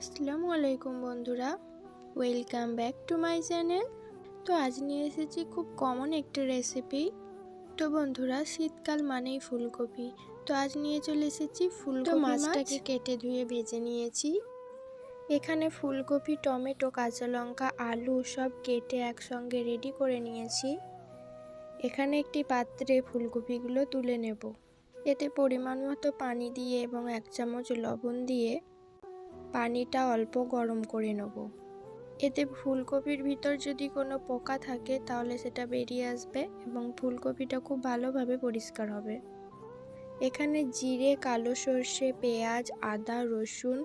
আসসালামু আলাইকুম বন্ধুরা welcome back to my channel তো আজ নিয়ে এসেছি খুব কমন একটা রেসিপি তো বন্ধুরা শীতকাল মানেই ফুলকপি। তো আজ নিয়ে চলে এসেছি ফুলকপি মাছটাকে কেটে ধুয়ে ভেজে নিয়েছি। এখানে ফুলকপি টমেটো কাঁচা লঙ্কা আলু সব কেটে একসঙ্গে রেডি করে নিয়েছি। এখানে একটি পাত্রে ফুলকপিগুলো তুলে নেব। এতে পরিমাণ মতো পানি দিয়ে এবং এক চামচ লবণ দিয়ে পানিটা অল্প গরম করে নেব। এতে ফুলকপির ভিতর যদি কোনো পোকা থাকে, তাহলে সেটা বেরিয়ে আসবে এবং ফুলকপিটা খুব ভালোভাবে পরিষ্কার হবে। এখানে জিরে, কালো সর্ষে, পেঁয়াজ, আদা, রসুন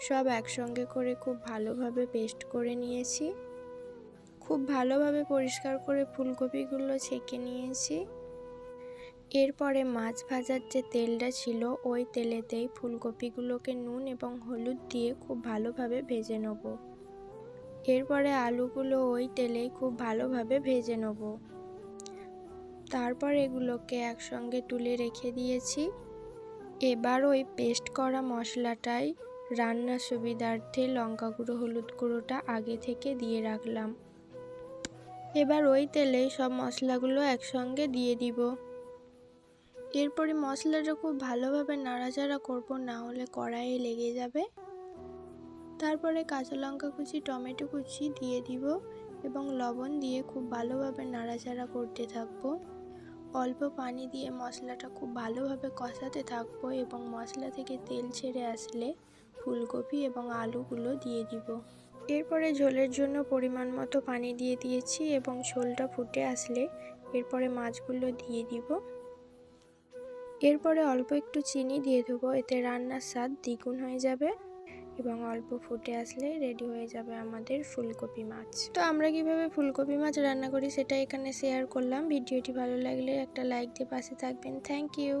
সব একসঙ্গে করে খুব ভালোভাবে পেস্ট করে নিয়েছি। খুব ভালোভাবে পরিষ্কার করে ফুলকপিগুলো ছেঁকে নিয়েছি। এরপরে মাছ ভাজার যে তেলটা ছিল, ওই তেলেতেই ফুলকপিগুলোকে নুন এবং হলুদ দিয়ে খুব ভালোভাবে ভেজে নেব। এরপরে আলুগুলো ওই তেলেই খুব ভালোভাবে ভেজে নেব। তারপর এগুলোকে একসঙ্গে তুলে রেখে দিয়েছি। এবার ওই পেস্ট করা মশলাটাই রান্নার সুবিধার্থে লঙ্কা গুঁড়ো হলুদ গুঁড়োটা আগে থেকে দিয়ে রাখলাম। এবার ওই তেলেই সব মশলাগুলো একসঙ্গে দিয়ে দিব। এরপরে মশলাটা খুব ভালোভাবে নাড়াচাড়া করব, না হলে কড়াইয়ে লেগে যাবে। তারপরে কাঁচা লঙ্কা কুচি, টমেটো কুচি দিয়ে দিব এবং লবণ দিয়ে খুব ভালোভাবে নাড়াচাড়া করতে থাকব। অল্প পানি দিয়ে মশলাটা খুব ভালোভাবে কষাতে থাকব এবং মশলা থেকে তেল ছেড়ে আসলে ফুলকপি এবং আলুগুলো দিয়ে দিব। এরপরে ঝোলের জন্য পরিমাণ মতো পানি দিয়ে দিয়েছি এবং ঝোলটা ফুটে আসলে এরপরে মাছগুলো দিয়ে দিব। এরপরে অল্প একটু চিনি দিয়ে দেবো, এতে রান্নার স্বাদ দ্বিগুণ হয়ে যাবে এবং অল্প ফুটে আসলে রেডি হয়ে যাবে আমাদের ফুলকপি মাছ। তো আমরা কীভাবে ফুলকপি মাছ রান্না করি সেটা এখানে শেয়ার করলাম। ভিডিওটি ভালো লাগলে একটা লাইক দিয়ে পাশে থাকবেন। Thank you